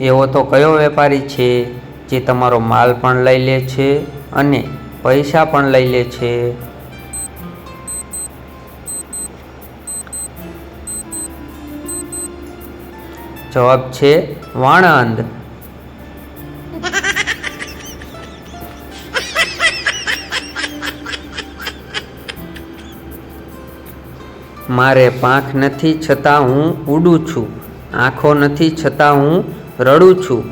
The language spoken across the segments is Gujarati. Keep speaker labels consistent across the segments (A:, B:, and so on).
A: એવો તો કયો વેપારી છે જે તમારો માલ પણ લઈ લે છે અને પૈસા પણ લઈ લે છે? જવાબ છે વાણંદ. મારે પાંખ નથી છતાં હું ઉડું છું. આંખો નથી છતાં હું રડું છું.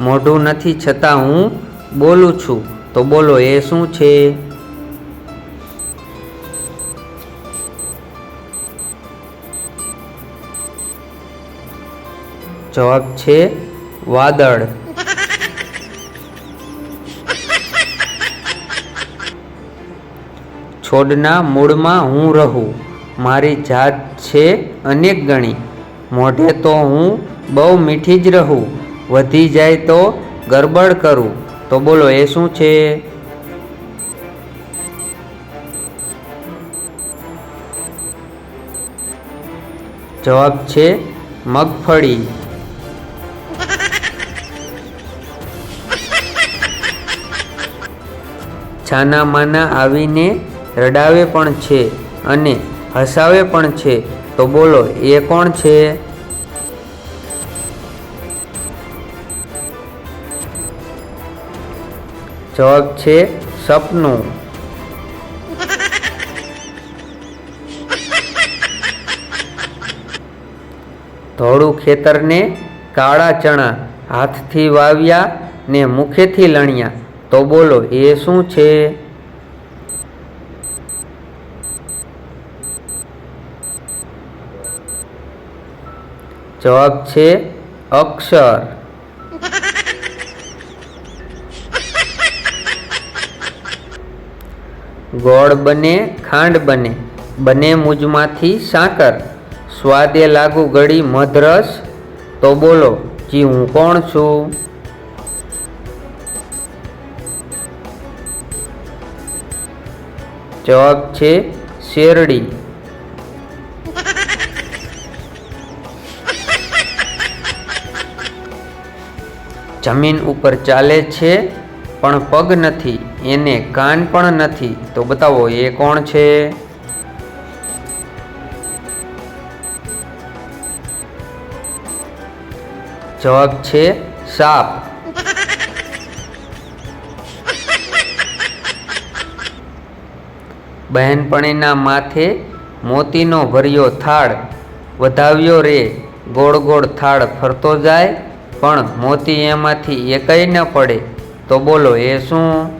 A: મોઢું નથી છતાં હું બોલું છું. તો બોલો, એ શું છે? જવાબ છે વાદળ. છોડના મૂળમાં હું રહું. મારી જાત છે અનેક ગણી. મોઢે તો હું બહુ મીઠી જ રહું. વધી જાય તો ગરબડ કરું. તો બોલો, એ શું છે? જવાબ છે મગફળી. છાના માના આવીને રડાવે પણ છે અને હસાવે પણ છે. તો બોલો, એ કોણ છે? જવાબ છે સપનું. ધોળું ખેતરને કાળા ચણા હાથથી વાવ્યા ને મુખેથી લણ્યા. તો બોલો, એ શું છે? જવાબ છે અક્ષર. ગોળ બને, ખાંડ બને. બને મુજમાંથી સાકર. સ્વાદે લાગુ ગળી મધરસ. તો બોલો, જી હું કોણ છું? જવાબ છે શેરડી. જમીન ઉપર ચાલે છે પણ પગ નથી, એને કાન પણ નથી. તો બતાવો, એ કોણ છે? જવાબ છે સાપ. બહેનપણીના માથે મોતીનો ભર્યો થાળ વધાવ્યો રે, ગોળ ગોળ થાળ ફરતો જાય, પણ મોતી એમાંથી એકય ન પડે. તો બોલો, એ શું?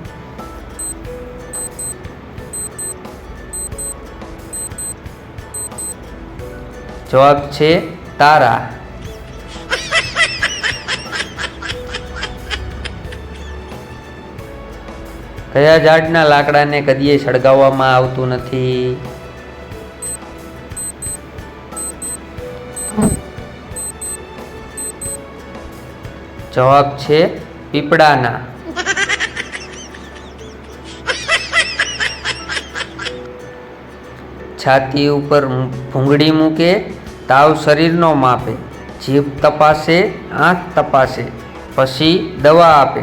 A: જવાબ છે તારા. કયા ઝાડના લાકડાને કદીએ સળગાવવામાં આવતું નથી? જવાબ છે પીપળાના. છાતી ઉપર ભૂંગળી મૂકે, તાવ શરીરનો માપે, જીભ તપાસે, આંખ તપાસે, પછી દવા આપે.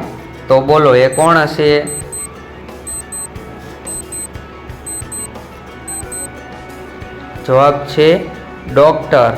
A: તો બોલો, એ કોણ હશે? જવાબ છે ડોક્ટર.